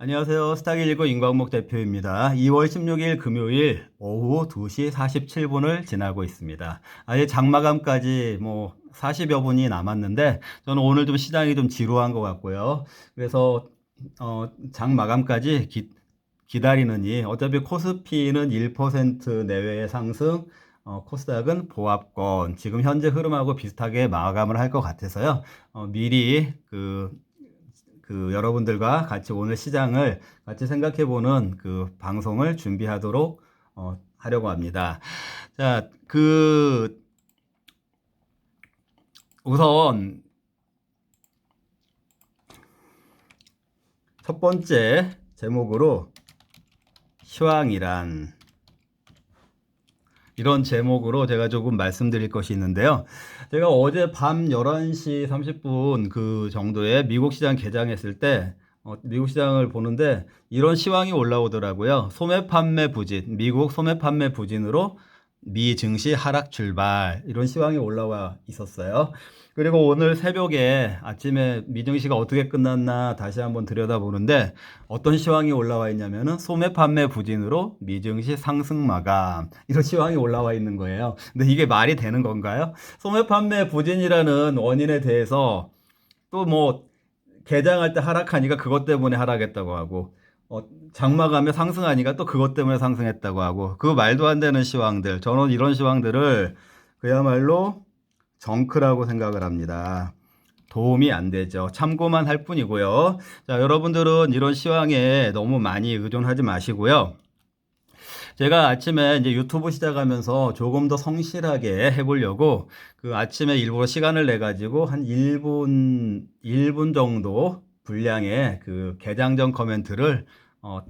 안녕하세요. 스타길19 임광목 대표입니다. 2월 16일 금요일 오후 2시 47분을 지나고 있습니다. 아직 장마감까지 뭐 40여 분이 남았는데 저는 오늘 좀 시장이 좀 지루한 것 같고요. 그래서 어, 장마감까지 기, 기다리느니 어차피 코스피는 1% 내외의 상승, 어, 코스닥은 보합권, 지금 현재 흐름하고 비슷하게 마감을 할 것 같아서요. 어, 미리 그 그 여러분들과 같이 오늘 시장을 같이 생각해 보는 그 방송을 준비하도록 어, 하려고 합니다. 자, 그 우선 첫 번째 제목으로 휴황이란 이런 제목으로 제가 조금 말씀드릴 것이 있는데요. 제가 어제 밤 11시 30분 그 정도에 미국 시장 개장했을 때 어, 미국 시장을 보는데 이런 시황이 올라오더라고요. 소매 판매 부진, 미국 소매 판매 부진으로 미 증시 하락 출발 이런 시황이 올라와 있었어요. 그리고 오늘 새벽에 아침에 미 증시가 어떻게 끝났나 다시 한번 들여다보는데 어떤 시황이 올라와 있냐면은 소매 판매 부진으로 미 증시 상승 마감 이런 시황이 올라와 있는 거예요. 근데 이게 말이 되는 건가요? 소매 판매 부진이라는 원인에 대해서 또 뭐 개장할 때 하락하니까 그것 때문에 하락했다고 하고 어, 장마감에 상승하니까 또 그것 때문에 상승했다고 하고 그 말도 안 되는 시황들 저는 이런 시황들을 그야말로 정크라고 생각을 합니다. 도움이 안 되죠. 참고만 할 뿐이고요. 자, 여러분들은 이런 시황에 너무 많이 의존하지 마시고요. 제가 아침에 이제 유튜브 시작하면서 조금 더 성실하게 해보려고 그 아침에 일부러 시간을 내 가지고 한 1분 1분 정도 분량의 그 개장 전 커멘트를 어,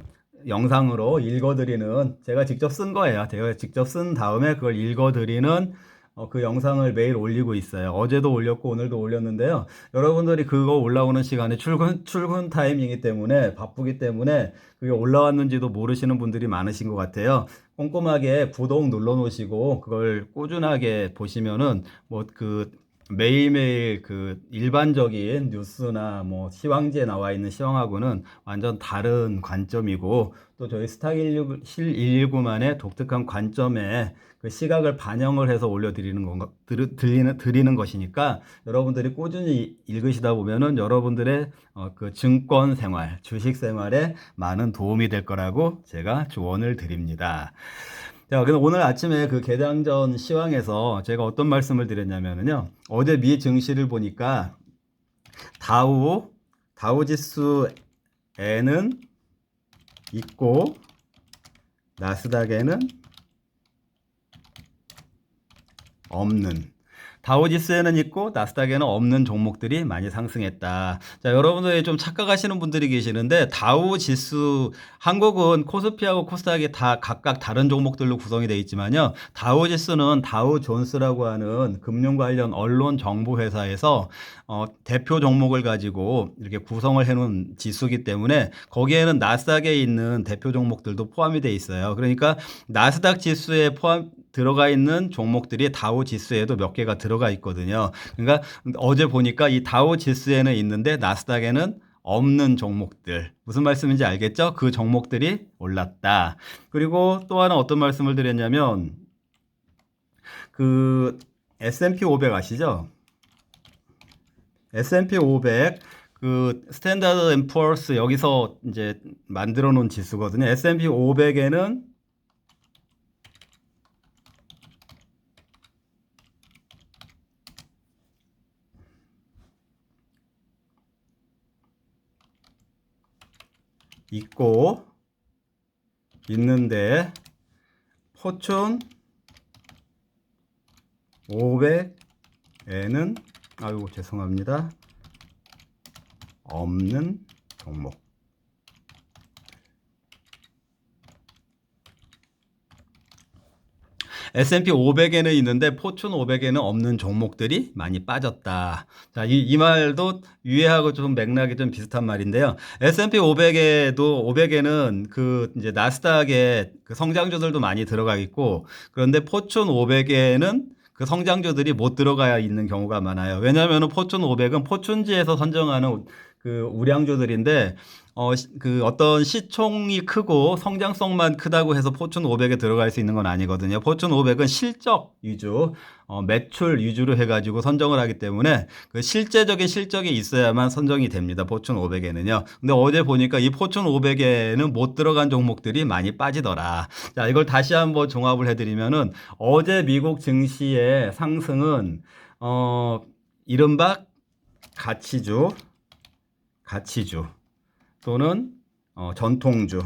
영상으로 읽어드리는 제가 직접 쓴 거예요. 제가 직접 쓴 다음에 그걸 읽어드리는 어, 그 영상을 매일 올리고 있어요. 어제도 올렸고 오늘도 올렸는데요. 여러분들이 그거 올라오는 시간에 출근 출근 타임이기 때문에 바쁘기 때문에 그게 올라왔는지도 모르시는 분들이 많으신 것 같아요. 꼼꼼하게 구독 눌러 놓으시고 그걸 꾸준하게 보시면은 뭐그 매일매일 그 일반적인 뉴스나 뭐 시황지에 나와 있는 시황하고는 완전 다른 관점이고 또 저희 스타 119, 실 119만의 독특한 관점에 그 시각을 반영을 해서 올려드리는 건가, 들, 들리는, 드리는 것이니까 여러분들이 꾸준히 읽으시다 보면은 여러분들의 어, 그 증권 생활, 주식 생활에 많은 도움이 될 거라고 제가 조언을 드립니다. 자, 근데 오늘 아침에 그 개장 전 시황에서 제가 어떤 말씀을 드렸냐면요. 어제 미 증시를 보니까 다우, 다우 지수 에는 있고, 나스닥에는 없는 다우지수에는 있고 나스닥에는 없는 종목들이 많이 상승했다. 자, 여러분들이 좀 착각하시는 분들이 계시는데 다우 지수 한국은 코스피하고 코스닥이 다 각각 다른 종목들로 구성이 되어 있지만요. 다우 지수는 다우 존스라고 하는 금융 관련 언론 정보 회사에서 어, 대표 종목을 가지고 이렇게 구성을 해 놓은 지수기 때문에 거기에는 나스닥에 있는 대표 종목들도 포함이 돼 있어요. 그러니까 나스닥 지수에 포함 들어가 있는 종목들이 다우 지수에도 몇 개가 들어 가 있거든요. 그러니까 어제 보니까 이 다우 지수에는 있는데 나스닥에는 없는 종목들. 무슨 말씀인지 알겠죠? 그 종목들이 올랐다. 그리고 또 하나 어떤 말씀을 드렸냐면 그 S&P 500 아시죠? S&P 500 그 스탠다드 앤 푸어스 여기서 이제 만들어 놓은 지수거든요. S&P 500에는 있고 있는데 포춘 500에는 아이고 죄송합니다. 없는 종목. S&P 500에는 있는데 포춘 500에는 없는 종목들이 많이 빠졌다. 자, 이, 이 말도 유해하고 좀 맥락이 좀 비슷한 말인데요. S&P 500에도 500에는 그 이제 나스닥의 그 성장주들도 많이 들어가 있고 그런데 포춘 500에는 그 성장주들이 못 들어가 있는 경우가 많아요. 왜냐하면 포춘 500은 포춘지에서 선정하는 그 우량주들인데 어, 시- 그 어떤 시총이 크고 성장성만 크다고 해서 포춘 500에 들어갈 수 있는 건 아니거든요. 포춘 500은 실적 위주, 어, 매출 위주로 해가지고 선정을 하기 때문에 그 실제적인 실적이 있어야만 선정이 됩니다. 포춘 500에는요. 근데 어제 보니까 이 포춘 500에는 못 들어간 종목들이 많이 빠지더라. 자, 이걸 다시 한번 종합을 해드리면은 어제 미국 증시의 상승은 어, 이른바 가치주, 가치주 또는 어, 전통주,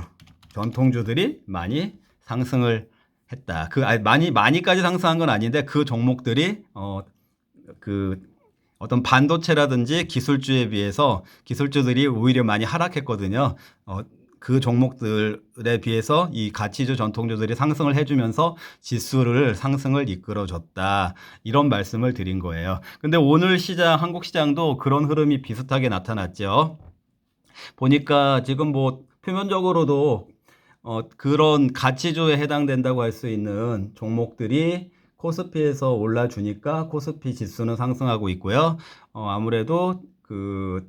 전통주들이 많이 상승을 했다. 그 아니, 많이 많이까지 상승한 건 아닌데 그 종목들이 어, 그 어떤 반도체라든지 기술주에 비해서 기술주들이 오히려 많이 하락했거든요. 어, 그 종목들에 비해서 이 가치주 전통주들이 상승을 해주면서 지수를 상승을 이끌어줬다. 이런 말씀을 드린 거예요. 근데 오늘 시장, 한국 시장도 그런 흐름이 비슷하게 나타났죠. 보니까 지금 뭐 표면적으로도 어, 그런 가치주에 해당된다고 할 수 있는 종목들이 코스피에서 올라주니까 코스피 지수는 상승하고 있고요. 어, 아무래도 그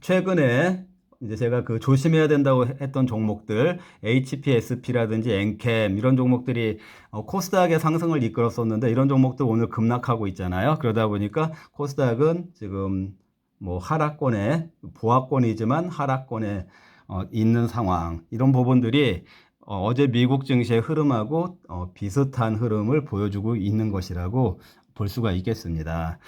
최근에 이제 제가 그 조심해야 된다고 했던 종목들 HPSP라든지 엔캠 이런 종목들이 어, 코스닥의 상승을 이끌었었는데 이런 종목들 오늘 급락하고 있잖아요. 그러다 보니까 코스닥은 지금 뭐 하락권에 보합권이지만 하락권에 어, 있는 상황 이런 부분들이 어, 제 미국 증시의 흐름하고 어, 비슷한 흐름을 보여주고 있는 것이라고 볼 수가 있겠습니다.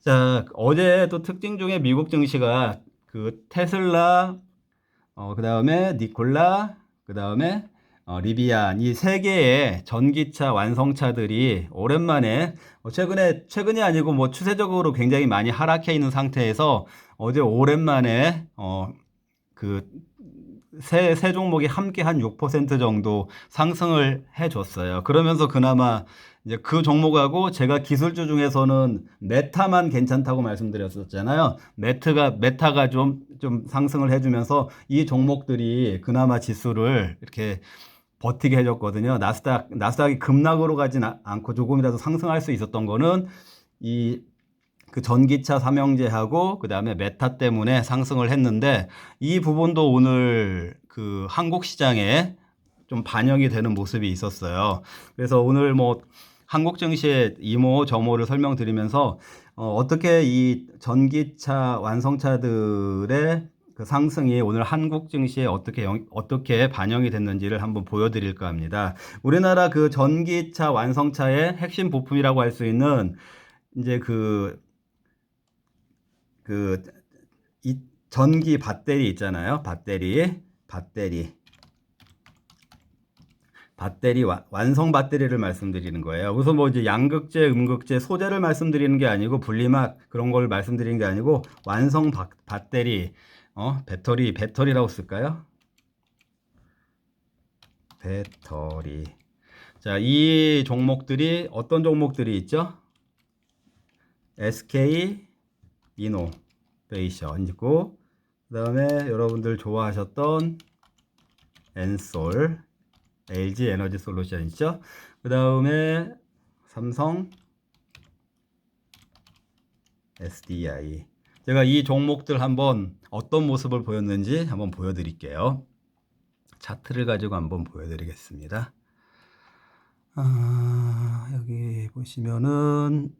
자 어제 또 특징 중에 미국 증시가 그 테슬라 어, 그 다음에 니콜라 그 다음에 어, 리비안. 이 세 개의 전기차 완성차들이 오랜만에 어, 최근에 최근이 아니고 뭐 추세적으로 굉장히 많이 하락해 있는 상태에서 어제 오랜만에 어, 그 세, 세 종목이 함께 한 6% 정도 상승을 해줬어요. 그러면서 그나마 이제 그 종목하고 제가 기술주 중에서는 메타만 괜찮다고 말씀드렸었잖아요. 메트가, 메타가 좀, 좀 상승을 해주면서 이 종목들이 그나마 지수를 이렇게 버티게 해줬거든요. 나스닥, 나스닥이 급락으로 가진 아- 않고 조금이라도 상승할 수 있었던 거는 이 그 전기차 삼형제하고 그 다음에 메타 때문에 상승을 했는데 이 부분도 오늘 그 한국 시장에 좀 반영이 되는 모습이 있었어요. 그래서 오늘 뭐 한국 증시의 이모 저모를 설명드리면서 어, 떻게 이 전기차 완성차들의 그 상승이 오늘 한국 증시에 어떻게 영- 어떻게 반영이 됐는지를 한번 보여드릴까 합니다. 우리나라 그 전기차 완성차의 핵심 부품이라고 할 수 있는 이제 그 그, 이 전기 배터리 있잖아요. 배터리, 배터리. 배터리, 와- 완성 배터리를 말씀드리는 거예요. 그래서 뭐 이제 양극재, 음극재, 소재를 말씀드리는 게 아니고 분리막 그런 걸 말씀드리는 게 아니고 완성 바, 배터리, 어, 배터리, 배터리라고 쓸까요? 배터리. 자, 이 종목들이 어떤 종목들이 있죠? SK 이노베이션이고 그 다음에 여러분들 좋아하셨던 엔솔 LG 에너지 솔루션 있죠? 그 다음에 삼성 SDI 제가 이 종목들 한번 어떤 모습을 보였는지 한번 보여드릴게요. 차트를 가지고 한번 보여드리겠습니다. 아, 여기 보시면은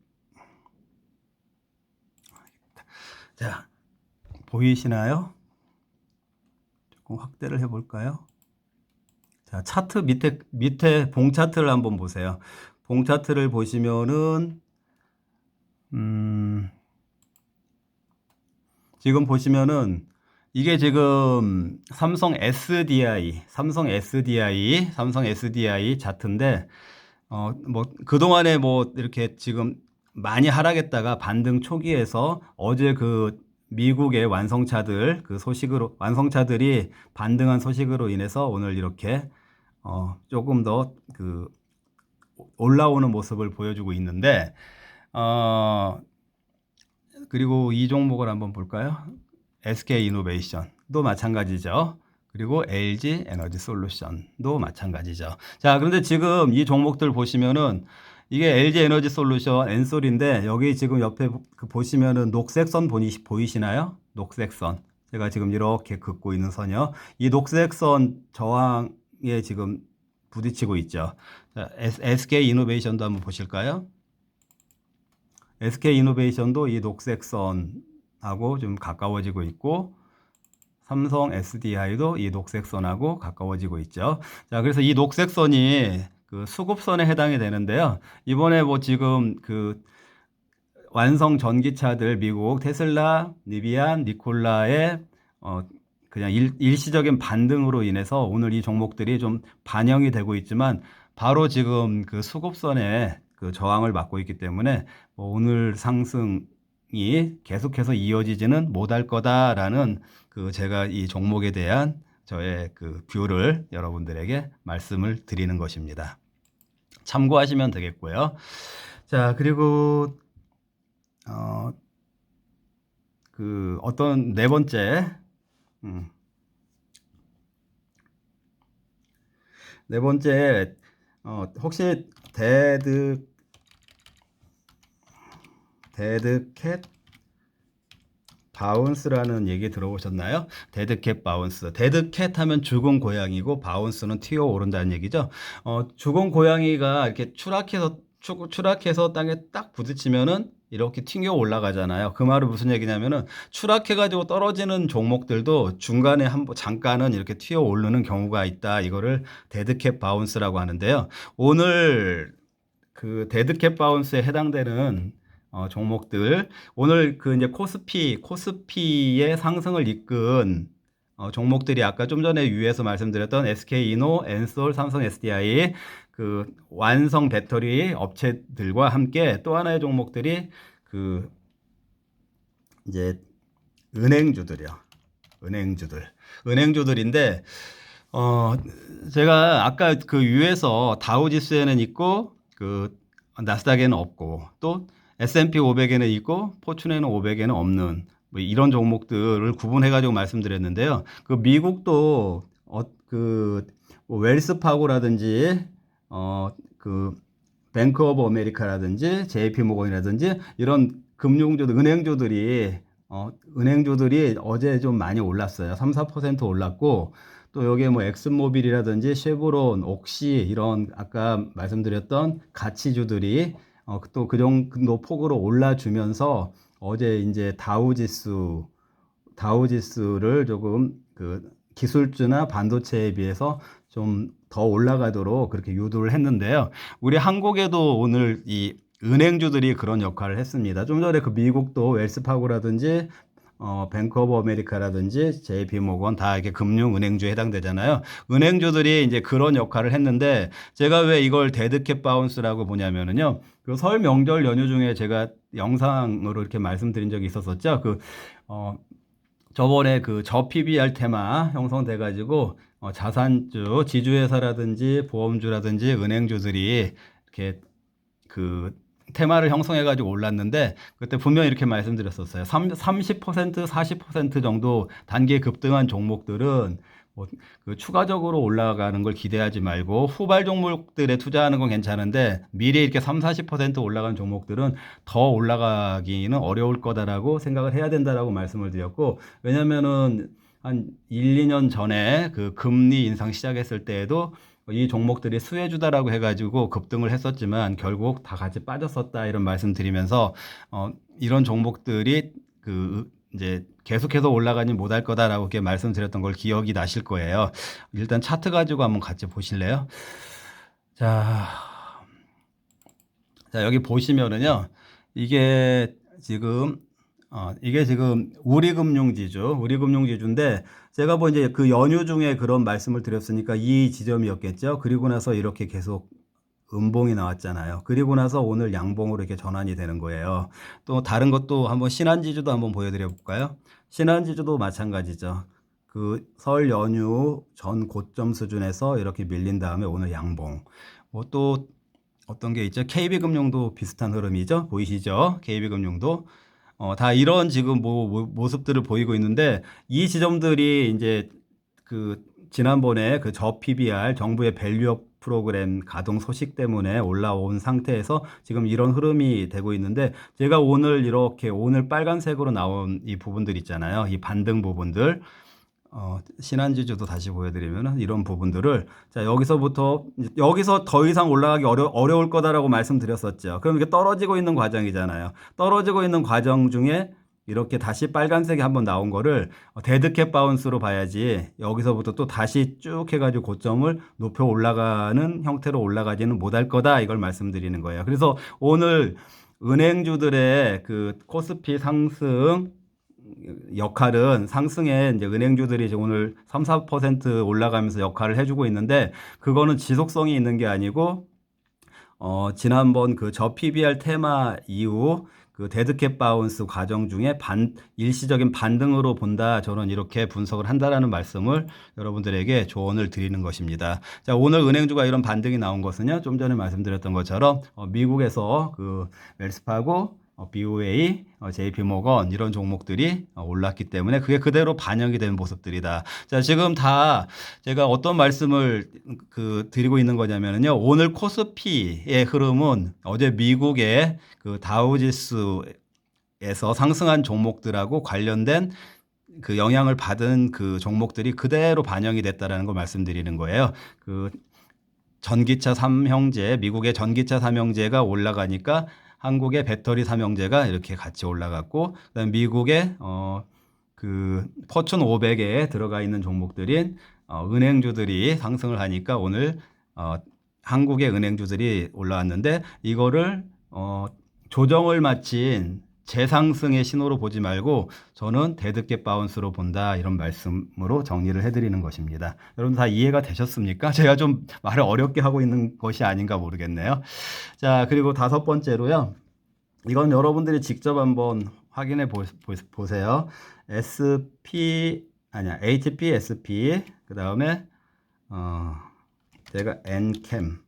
자, 보이시나요? 조금 확대를 해볼까요? 자, 차트 밑에, 밑에 봉 차트를 한번 보세요. 봉 차트를 보시면은, 음, 지금 보시면은, 이게 지금 삼성 SDI, 삼성 SDI, 삼성 SDI 차트인데, 어, 뭐, 그동안에 뭐, 이렇게 지금 많이 하락했다가 반등 초기에서 어제 그 미국의 완성차들 그 소식으로 완성차들이 반등한 소식으로 인해서 오늘 이렇게 어 조금 더 그 올라오는 모습을 보여주고 있는데 어 그리고 이 종목을 한번 볼까요? SK 이노베이션도 마찬가지죠. 그리고 LG 에너지 솔루션도 마찬가지죠. 자, 그런데 지금 이 종목들 보시면은 이게 LG 에너지 솔루션 엔솔인데 여기 지금 옆에 보- 그 보시면은 녹색 선 보이, 보이시나요? 녹색 선. 제가 지금 이렇게 긋고 있는 선이요. 이 녹색 선 저항에 지금 부딪히고 있죠. 자, SK 이노베이션도 한번 보실까요? SK 이노베이션도 이 녹색 선하고 좀 가까워지고 있고 삼성 SDI도 이 녹색 선하고 가까워지고 있죠. 자, 그래서 이 녹색 선이 그 수급선에 해당이 되는데요. 이번에 뭐 지금 그 완성 전기차들 미국 테슬라, 니비안, 니콜라의 어 그냥 일, 일시적인 반등으로 인해서 오늘 이 종목들이 좀 반영이 되고 있지만 바로 지금 그 수급선에 그 저항을 받고 있기 때문에 뭐 오늘 상승이 계속해서 이어지지는 못할 거다라는 그 제가 이 종목에 대한 저의 그 뷰를 여러분들에게 말씀을 드리는 것입니다. 참고하시면 되겠고요. 자, 그리고 어, 그 어떤 네 번째, 음. 네 번째, 어, 혹시 데드 데드캣 바운스라는 얘기 들어보셨나요? 데드캣 바운스. 데드캣 하면 죽은 고양이고 바운스는 튀어 오른다는 얘기죠. 어, 죽은 고양이가 이렇게 추락해서 추, 추락해서 땅에 딱 부딪히면은 이렇게 튕겨 올라가잖아요. 그 말은 무슨 얘기냐면은 추락해가지고 떨어지는 종목들도 중간에 한 번 잠깐은 이렇게 튀어 오르는 경우가 있다. 이거를 데드캣 바운스라고 하는데요. 오늘 그 데드캣 바운스에 해당되는 어, 종목들 오늘 그 이제 코스피 코스피의 상승을 이끈 어, 종목들이 아까 좀 전에 위에서 말씀드렸던 SK 이노, 엔솔, 삼성 SDI 그 완성 배터리 업체들과 함께 또 하나의 종목들이 그 이제 은행주들이요. 은행주들. 은행주들인데 어 제가 아까 그 위에서 다우지수에는 있고 그 나스닥에는 없고 또 S&P 500에는 있고 포춘에는 500에는 없는 뭐 이런 종목들을 구분해 가지고 말씀드렸는데요. 그 미국도 어그 뭐 웰스파고라든지 어그 뱅크 오브 아메리카라든지 JP 모건이라든지 이런 금융주들 은행주들이 어 은행주들이 어제 좀 많이 올랐어요. 3, 4% 올랐고 또 여기에 뭐 엑슨모빌이라든지 쉐보론, 옥시 이런 아까 말씀드렸던 가치주들이 어, 또 그 정도 폭으로 올라주면서 어제 이제 다우지수 다우지수를 조금 그 기술주나 반도체에 비해서 좀 더 올라가도록 그렇게 유도를 했는데요. 우리 한국에도 오늘 이 은행주들이 그런 역할을 했습니다. 좀 전에 그 미국도 웰스파고라든지 어, 뱅크 오브 아메리카라든지 JP 모건 다 이렇게 금융 은행주에 해당되잖아요. 은행주들이 이제 그런 역할을 했는데 제가 왜 이걸 데드캣 바운스라고 보냐면은요. 그 설 명절 연휴 중에 제가 영상으로 이렇게 말씀드린 적이 있었었죠. 그 어, 저번에 그 저 PBR 테마 형성돼 가지고 어, 자산주, 지주회사라든지 보험주라든지 은행주들이 이렇게 그 테마를 형성해 가지고 올랐는데 그때 분명히 이렇게 말씀드렸었어요. 30%, 40% 정도 단계 급등한 종목들은 뭐 그 추가적으로 올라가는 걸 기대하지 말고 후발 종목들에 투자하는 건 괜찮은데 미리 이렇게 3, 40% 올라간 종목들은 더 올라가기는 어려울 거다라고 생각을 해야 된다라고 말씀을 드렸고 왜냐면은 한 1, 2년 전에 그 금리 인상 시작했을 때에도 이 종목들이 수혜주다라고 해가지고 급등을 했었지만 결국 다 같이 빠졌었다 이런 말씀 드리면서 어, 이런 종목들이 그 이제 계속해서 올라가지 못할 거다라고 이렇게 말씀드렸던 걸 기억이 나실 거예요. 일단 차트 가지고 한번 같이 보실래요? 자, 자 여기 보시면은요, 이게 지금 어, 이게 지금 우리금융지주, 우리금융지주인데 제가 뭐 이제 그 연휴 중에 그런 말씀을 드렸으니까 이 지점이었겠죠. 그리고 나서 이렇게 계속 음봉이 나왔잖아요. 그리고 나서 오늘 양봉으로 이렇게 전환이 되는 거예요. 또 다른 것도 한번 신한지주도 한번 보여드려 볼까요? 신한지주도 마찬가지죠. 그 설 연휴 전 고점 수준에서 이렇게 밀린 다음에 오늘 양봉. 뭐 또 어떤 게 있죠? KB금융도 비슷한 흐름이죠. 보이시죠? KB금융도. 어, 다 이런 지금 뭐, 모- 모습들을 보이고 있는데 이 지점들이 이제 그 지난번에 그 저 PBR 정부의 밸류업 프로그램 가동 소식 때문에 올라온 상태에서 지금 이런 흐름이 되고 있는데 제가 오늘 이렇게 오늘 빨간색으로 나온 이 부분들 있잖아요. 이 반등 부분들 어, 신한지주도 다시 보여드리면 이런 부분들을 자 여기서부터 여기서 더 이상 올라가기 어려, 어려울 거다라고 말씀드렸었죠. 그럼 이게 떨어지고 있는 과정이잖아요. 떨어지고 있는 과정 중에 이렇게 다시 빨간색이 한번 나온 거를 데드캣 바운스로 봐야지 여기서부터 또 다시 쭉 해가지고 고점을 높여 올라가는 형태로 올라가지는 못할 거다 이걸 말씀드리는 거예요. 그래서 오늘 은행주들의 그 코스피 상승 역할은 상승에 이제 은행주들이 이제 오늘 3, 4% 올라가면서 역할을 해주고 있는데 그거는 지속성이 있는 게 아니고 어, 지난번 그 저 PBR 테마 이후 그 데드캣 바운스 과정 중에 반, 일시적인 반등으로 본다. 저는 이렇게 분석을 한다라는 말씀을 여러분들에게 조언을 드리는 것입니다. 자, 오늘 은행주가 이런 반등이 나온 것은요. 좀 전에 말씀드렸던 것처럼 어, 미국에서 그 웰스파고 어, BOA, 어, JP모건 이런 종목들이 어, 올랐기 때문에 그게 그대로 반영이 되는 모습들이다. 자, 지금 다 제가 어떤 말씀을 그 드리고 있는 거냐면요. 오늘 코스피의 흐름은 어제 미국의 그 다우지수에서 상승한 종목들하고 관련된 그 영향을 받은 그 종목들이 그대로 반영이 됐다라는 걸 말씀드리는 거예요. 그 전기차 삼형제, 미국의 전기차 삼형제가 올라가니까 한국의 배터리 삼형제가 이렇게 같이 올라갔고, 그다음 미국의 어 그 포춘 500에 들어가 있는 종목들인 어, 은행주들이 상승을 하니까 오늘 어, 한국의 은행주들이 올라왔는데 이거를 어, 조정을 마친 재상승의 신호로 보지 말고 저는 데드캣 바운스로 본다 이런 말씀으로 정리를 해드리는 것입니다. 여러분 다 이해가 되셨습니까? 제가 좀 말을 어렵게 하고 있는 것이 아닌가 모르겠네요. 자 그리고 다섯 번째로요. 이건 여러분들이 직접 한번 확인해 보, 보, 세요 SP 아니야 HP, SP 그 다음에 어 제가 N캠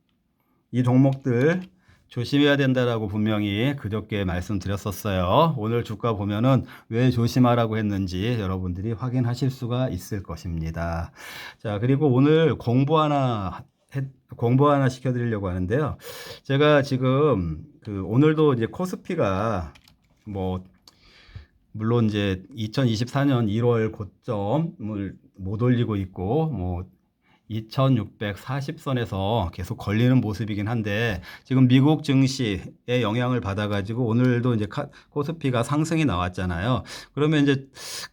이 종목들 조심해야 된다라고 분명히 그저께 말씀드렸었어요. 오늘 주가 보면은 왜 조심하라고 했는지 여러분들이 확인하실 수가 있을 것입니다. 자, 그리고 오늘 공부 하나 해, 공부 하나 시켜 드리려고 하는데요. 제가 지금 그 오늘도 이제 코스피가 뭐 물론 이제 2024년 1월 고점을 못 올리고 있고 뭐 2640선에서 계속 걸리는 모습이긴 한데 지금 미국 증시의 영향을 받아가지고 오늘도 이제 코스피가 상승이 나왔잖아요. 그러면 이제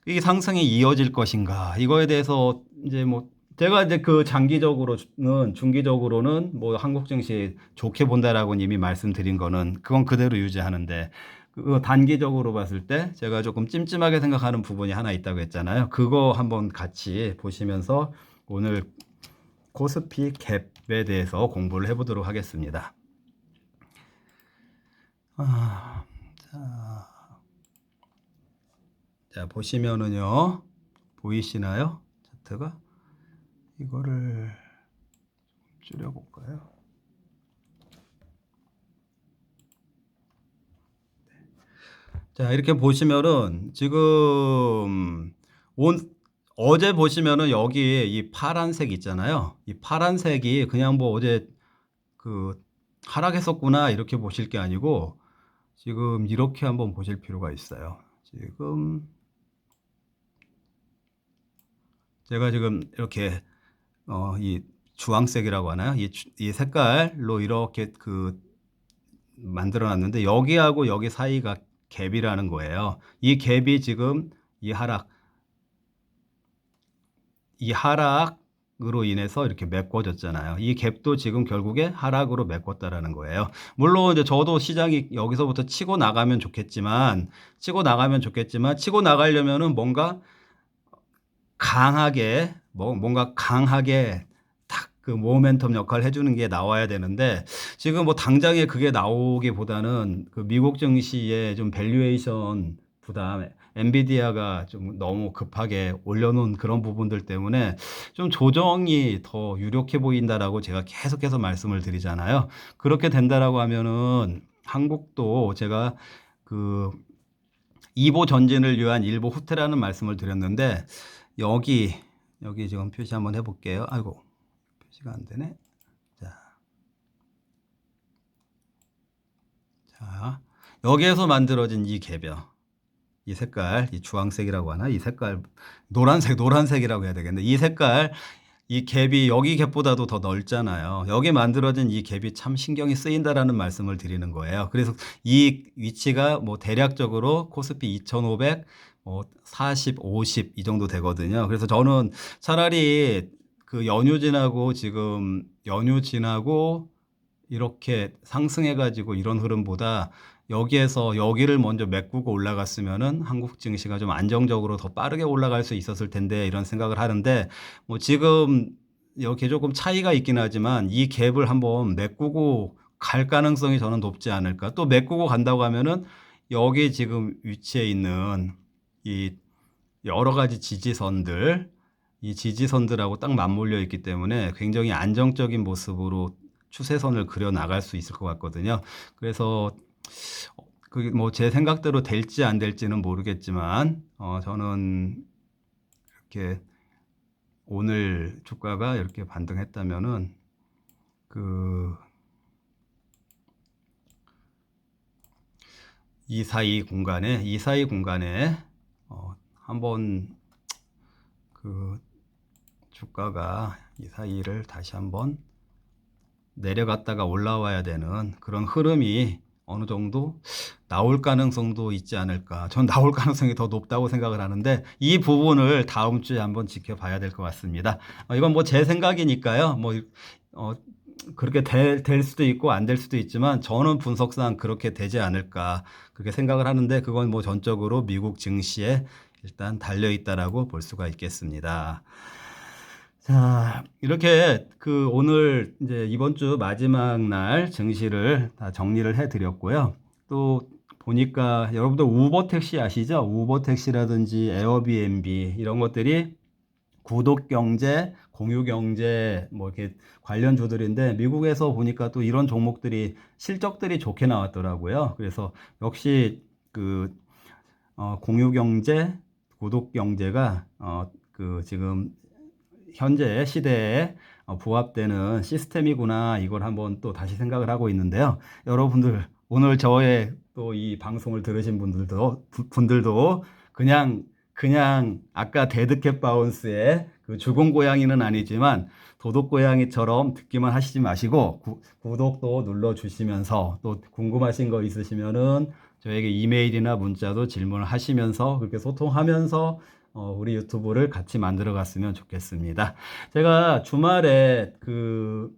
이 상승이 이어질 것인가 이거에 대해서 이제 뭐 제가 이제 그 장기적으로는 중기적으로는 뭐 한국 증시 좋게 본다라고 이미 말씀드린 거는 그건 그대로 유지하는데 그 단기적으로 봤을 때 제가 조금 찜찜하게 생각하는 부분이 하나 있다고 했잖아요. 그거 한번 같이 보시면서 오늘 코스피 갭에 대해서 공부를 해보도록 하겠습니다. 아, 자, 자, 보시면은요, 보이시나요? 차트가? 이거를 줄여볼까요? 자, 이렇게 보시면은 지금 온 어제 보시면은 여기 이 파란색 있잖아요. 이 파란색이 그냥 뭐 어제 그 하락했었구나 이렇게 보실 게 아니고 지금 이렇게 한번 보실 필요가 있어요. 지금 제가 지금 이렇게 어, 이 주황색이라고 하나요? 이, 이 색깔로 이렇게 그 만들어 놨는데 여기하고 여기 사이가 갭이라는 거예요. 이 갭이 지금 이 하락 이 하락으로 인해서 이렇게 메꿔졌잖아요. 이 갭도 지금 결국에 하락으로 메꿨다라는 거예요. 물론 이제 저도 시장이 여기서부터 치고 나가면 좋겠지만 치고 나가면 좋겠지만 치고 나가려면은 뭔가 강하게 뭐 뭔가 강하게 딱 그 모멘텀 역할을 해주는 게 나와야 되는데 지금 뭐 당장에 그게 나오기보다는 그 미국 증시의 좀 밸류에이션 부담 엔비디아가 좀 너무 급하게 올려놓은 그런 부분들 때문에 좀 조정이 더 유력해 보인다라고 제가 계속해서 말씀을 드리잖아요. 그렇게 된다라고 하면은 한국도 제가 그 2보 전진을 위한 1보 후퇴라는 말씀을 드렸는데 여기 여기 지금 표시 한번 해볼게요. 아이고 표시가 안 되네. 자, 자 여기에서 만들어진 이 개별 이 색깔, 이 주황색이라고 하나? 이 색깔, 노란색, 노란색이라고 해야 되겠네. 이 색깔, 이 갭이 여기 갭보다도 더 넓잖아요. 여기 만들어진 이 갭이 참 신경이 쓰인다라는 말씀을 드리는 거예요. 그래서 이 위치가 뭐 대략적으로 코스피 2500, 뭐 40, 50 이 정도 되거든요. 그래서 저는 차라리 그 연휴 지나고 지금 연휴 지나고 이렇게 상승해가지고 이런 흐름보다 여기에서 여기를 먼저 메꾸고 올라갔으면은 한국 증시가 좀 안정적으로 더 빠르게 올라갈 수 있었을 텐데 이런 생각을 하는데 뭐 지금 여기 조금 차이가 있긴 하지만 이 갭을 한번 메꾸고 갈 가능성이 저는 높지 않을까. 또 메꾸고 간다고 하면은 여기 지금 위치에 있는 이 여러 가지 지지선들 이 지지선들하고 딱 맞물려 있기 때문에 굉장히 안정적인 모습으로 추세선을 그려 나갈 수 있을 것 같거든요. 그래서 그게 뭐 제 생각대로 될지 안 될지는 모르겠지만 어 저는 이렇게 오늘 주가가 이렇게 반등했다면은 그이 사이 공간에 이 사이 공간에 어 한번 그 주가가 이 사이를 다시 한번 내려갔다가 올라와야 되는 그런 흐름이 어느 정도 나올 가능성도 있지 않을까. 전 나올 가능성이 더 높다고 생각을 하는데 이 부분을 다음 주에 한번 지켜봐야 될 것 같습니다. 어, 이건 뭐 제 생각이니까요. 뭐 어, 그렇게 될, 될 수도 있고 안 될 수도 있지만 저는 분석상 그렇게 되지 않을까 그렇게 생각을 하는데 그건 뭐 전적으로 미국 증시에 일단 달려 있다라고 볼 수가 있겠습니다. 자, 이렇게 그 오늘 이제 이번 주 마지막 날 증시를 다 정리를 해 드렸고요. 또 보니까 여러분들 우버 택시 아시죠? 우버 택시라든지 에어비앤비 이런 것들이 구독 경제, 공유 경제 뭐 이렇게 관련 주들인데 미국에서 보니까 또 이런 종목들이 실적들이 좋게 나왔더라고요. 그래서 역시 그 어, 공유 경제, 구독 경제가 어, 그 지금 현재 시대에 어, 부합되는 시스템이구나 이걸 한번 또 다시 생각을 하고 있는데요. 여러분들 오늘 저의 또 이 방송을 들으신 분들도 부- 분들도 그냥 그냥 아까 데드캣 바운스의 그 죽은 고양이는 아니지만 도둑 고양이처럼 듣기만 하시지 마시고 구, 구독도 눌러 주시면서 또 궁금하신 거 있으시면은 저에게 이메일이나 문자도 질문을 하시면서 그렇게 소통하면서 어, 우리 유튜브를 같이 만들어 갔으면 좋겠습니다. 제가 주말에 그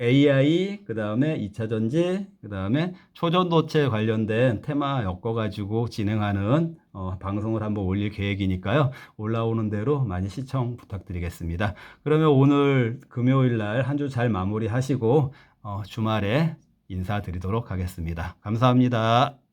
AI, 그 다음에 2차 전지, 그 다음에 초전도체 관련된 테마 엮어가지고 진행하는 어, 방송을 한번 올릴 계획이니까요. 올라오는 대로 많이 시청 부탁드리겠습니다. 그러면 오늘 금요일 날 한 주 잘 마무리 하시고 어, 주말에 인사드리도록 하겠습니다. 감사합니다.